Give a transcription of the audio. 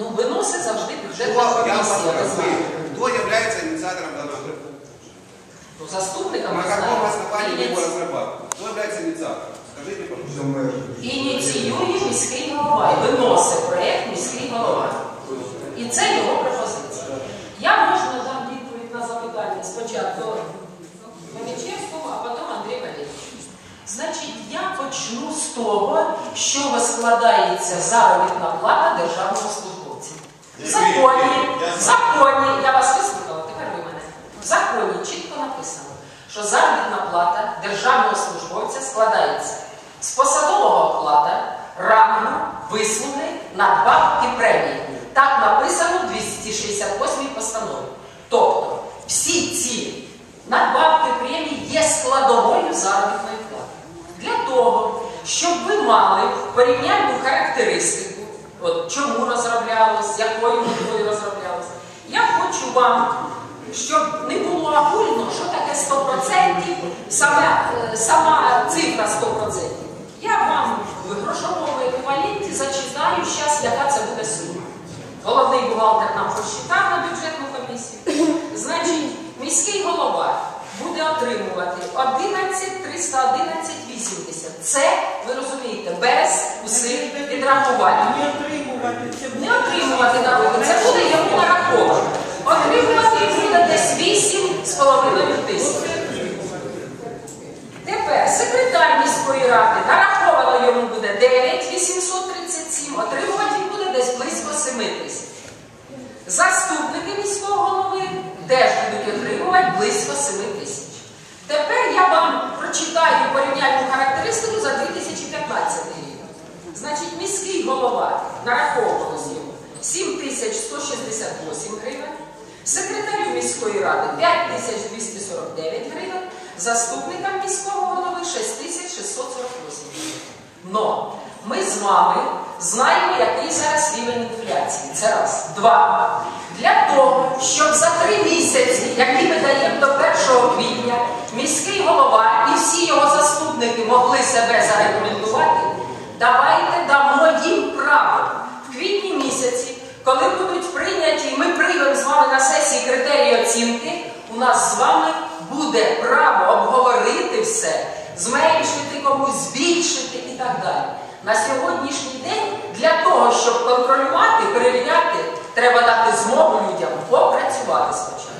Ну, виносить завжди бюджетна комісія, ви знаєте. спрашиваю, кто является инициатором данного проекта? Ну, заступником На ви каком знаєте. основании его Ініці- разрабатываете? Кто является инициатором? Скажите, пожалуйста. Ініціює міський голова і виносить проєкт міський голова. І це його пропозиція. Я можу надам відповідь на запитання спочатку Новічевського, а потім Андрій Валерійович. Значить, я почну з того, чого складається заробітна плата державного службовця. В законі, я вас вислухала, тепер ви мене. В законі чітко написано, що заробітна плата державного службовця складається з посадового окладу, рангу, вислуги, надбавки премії. Так написано в 268 постанові. Тобто всі ці надбавки премії є складовою заробітної плати. Для того, щоб ви мали порівняльну характеристику, от чому розроблялось, якою метою розроблялось, хочу вам, щоб не було агульно, що таке 100%, сама, е, сама цифра 100%. Я вам в грошовому еквіваленті зачитаю зараз, яка це буде сума. Головний бухгалтер нам посчитав на бюджетну комісію. Значить, міський голова буде отримувати 11 311 80. Це, ви розумієте, без усіх відрахувань. Не отримувати. Це буде Не отримувати народу, це буде йому нараховано. Отримувати буде десь 8,5 тисяч. Тепер секретар міської ради нараховано йому буде 9 837, отримувати він буде десь близько 7 тисяч. Заступники міського голови теж будуть отримувати близько 7 тисяч. Тепер я вам прочитаю порівняльну характеристику за 2015 рік. Значить, міський голова нараховувалось йому 7168 гривень, секретарю міської ради 5249 гривень, заступникам міського голови 6648 гривень. Но ми з вами знаємо, який зараз рівень інфляції. Це раз. Два. Для того, щоб за три місяці, які ми даємо до 1 квітня, міський голова і всі його заступники могли себе зарекомендувати, давайте дамо їм право в квітні місяці, коли будуть прийняті, і ми приймемо з вами на сесії критерії оцінки, у нас з вами буде право обговорити все, зменшити комусь, збільшити і так далі. На сьогоднішній день для того, щоб контролювати, перевіряти, треба дати змогу людям попрацювати спочатку.